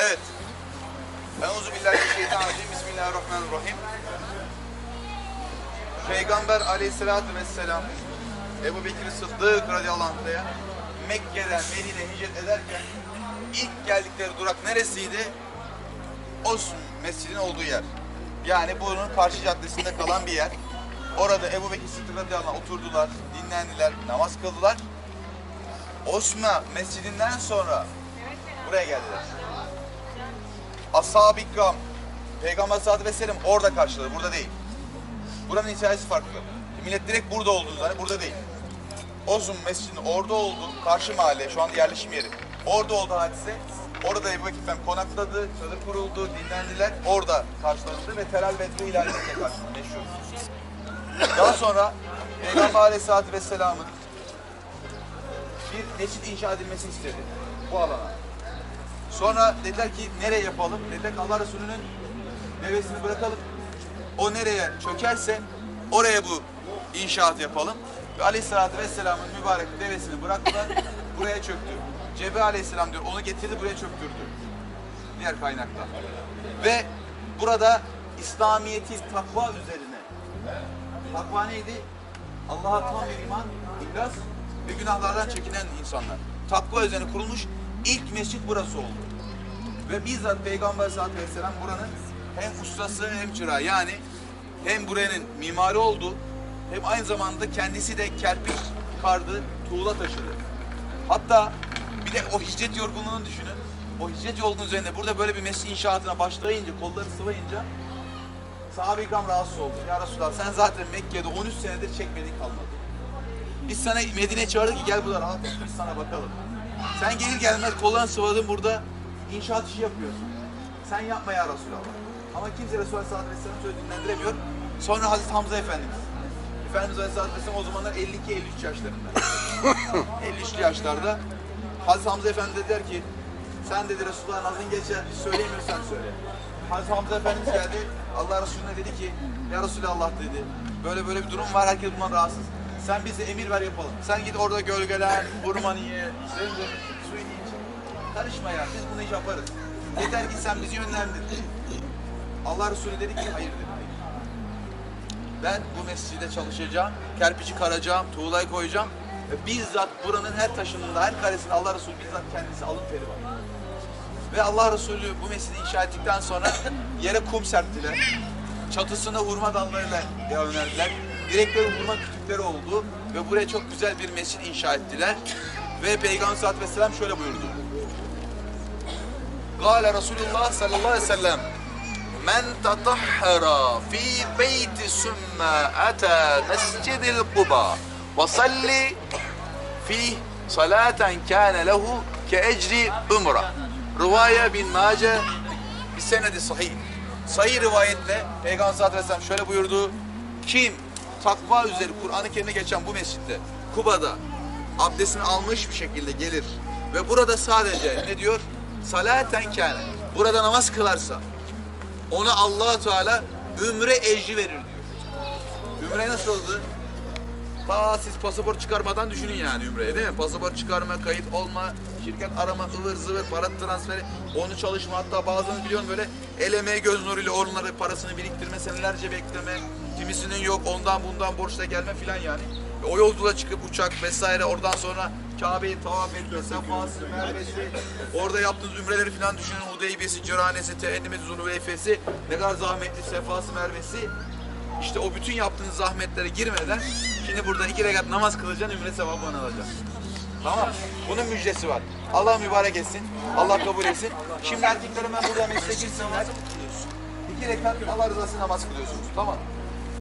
Evet. Euzu billahi mineşşeytanirracim. Bismillahirrahmanirrahim. Peygamber aleyhissalatü vesselam Ebu Bekir Sıddık radıyallahu anh'a Mekke'den Medine'ye hicret ederken ilk geldikleri durak neresiydi? Osm Mescidin olduğu yer. Yani bunun karşı caddesinde kalan bir yer. Orada Ebu Bekir Sıddık radıyallahu anh oturdular, dinlendiler, namaz kıldılar. Osma Mescidinden sonra buraya geldiler. Ashab-ı İkram, Peygamber sallallahu aleyhi ve orada karşıladı, burada değil. Buranın hikayesi farklı. Millet direkt burada olduğunu zannediyor, burada değil. Ozum Mescidi'nin orada oldu, karşı mahalle, şu anda yerleşim yeri. Orada oldu hadise. Orada Ebu Bekir Efendi konakladı, çadır kuruldu, dinlendiler. Orada karşılandı ve Teral Bedri ilalesiyle karşılandı, meşhur. Daha sonra Peygamber aleyhissalatü vesselamın bir mescit inşa edilmesini istedi bu alana. Sonra dediler ki nereye yapalım? Dediler ki Allah Resulü'nün devesini bırakalım. O nereye çökerse oraya bu inşaat yapalım. Ve Aleyhisselatü Vesselam'ın mübarek devesini bıraktılar. buraya çöktü. Cebrail Aleyhisselam diyor onu getirdi buraya çöktürdü. Diğer kaynakta. Ve burada İslamiyeti takva üzerine. Takva neydi? Allah'a tam iman, ihlas ve günahlardan çekinen insanlar. Takva üzerine kurulmuş ilk mescit burası oldu. Ve bizzat Peygamber sallallahu aleyhi ve sellem buranın hem ustası hem çırağı yani hem buranın mimarı oldu hem aynı zamanda kendisi de kerpiç kardı, tuğla taşıdı. Hatta bir de o hicret yorgunluğunu düşünün. O hicret yolunun üzerine burada böyle bir mescid inşaatına başlayınca, kolları sıvayınca sahabe-i ikram rahatsız oldu. Ya Resulallah sen zaten Mekke'de 13 senedir çekmedin kalmadı. Biz sana Medine'ye çağırdık ki gel burada rahat biz sana bakalım. Sen gelir gelmez kollarını sıvadın burada inşaat işi yapıyorsun. Sen yapma ya Resulallah. Ama kimse Resulullah sallallahu aleyhi ve sellem sözü dinlendiremiyor. Sonra Hazreti Hamza Efendimiz. Efendimiz Aleyhisselatü Vesselam o zamanlar 52-53 yaşlarında. 53'lü yaşlarda. Hazreti Hamza Efendi dediler ki sen dedi Resulullah'ın adını geçer, söyleyemiyorsan söyle. Hazreti Hamza Efendimiz geldi, Allah Resulüne dedi ki, Ya Resulallah dedi, böyle böyle bir durum var, herkes bundan rahatsız. Sen bize emir ver yapalım. Sen git orada gölgelen, vurmanı ye, sebze, suyunu iç. Karışma ya, biz bunu yaparız. Yeter ki sen bizi yönlendir. Allah Resulü dedi ki, hayır dedi. Ben bu mescide çalışacağım, kerpiçi karacağım, tuğlayı koyacağım. Ve bizzat buranın her taşında, her karesinde Allah Resulü bizzat kendisi alın teri var. Ve Allah Resulü bu mescidi inşa ettikten sonra yere kum serptiler. Çatısına hurma dallarıyla önerdiler. Direkleri hurma kütükleri oldu. Ve buraya çok güzel bir mescid inşa ettiler. Ve Peygamber sallallahu aleyhi ve sellem şöyle buyurdu. Kale Resulullah sallallahu aleyhi ve sellem Men tatahhara fi beyti sümme ata mescidil kuba ve salli fih salaten kâne lehu ke ecri umra. Rıvaya bin Mace bir senedi sahih. Sahih rivayetle Peygamber sallallahu aleyhi ve sellem şöyle buyurdu. Kim takva üzeri Kur'an-ı Kerim'e geçen bu mescitte Kuba'da abdestini almış bir şekilde gelir ve burada sadece ne diyor? Salaten kâne. Burada namaz kılarsa ona allah Teala ümre ecri verir diyor. Ümre nasıldı? Ta siz pasaport çıkarmadan düşünün yani Ümre'ye değil mi? Pasaport çıkarma, kayıt olma, şirket arama, ıvır zıvır, para transferi, onu çalışma hatta bazılarını biliyorum böyle el emeği göz nuruyla onları parasını biriktirme, senelerce bekleme, kimisinin yok ondan bundan borçla gelme filan yani. O yolculuğa çıkıp uçak vesaire oradan sonra Kabe'yi tavaf etme, sefası, mervesi, orada yaptığınız ümreleri filan düşünün. Hudeybiyesi, Cöranesi, Teennimesi, Zunuveyfesi, ne kadar zahmetli sefası, mervesi. İşte o bütün yaptığınız zahmetlere girmeden şimdi burada iki rekat namaz kılacaksın, ümre sevabını alacaksın. Tamam. Bunun müjdesi var. Allah mübarek etsin. Allah kabul etsin. Şimdi erkekler hemen burada mesleğe girsinler. İki rekat Allah rızası namaz kılıyorsunuz. Tamam.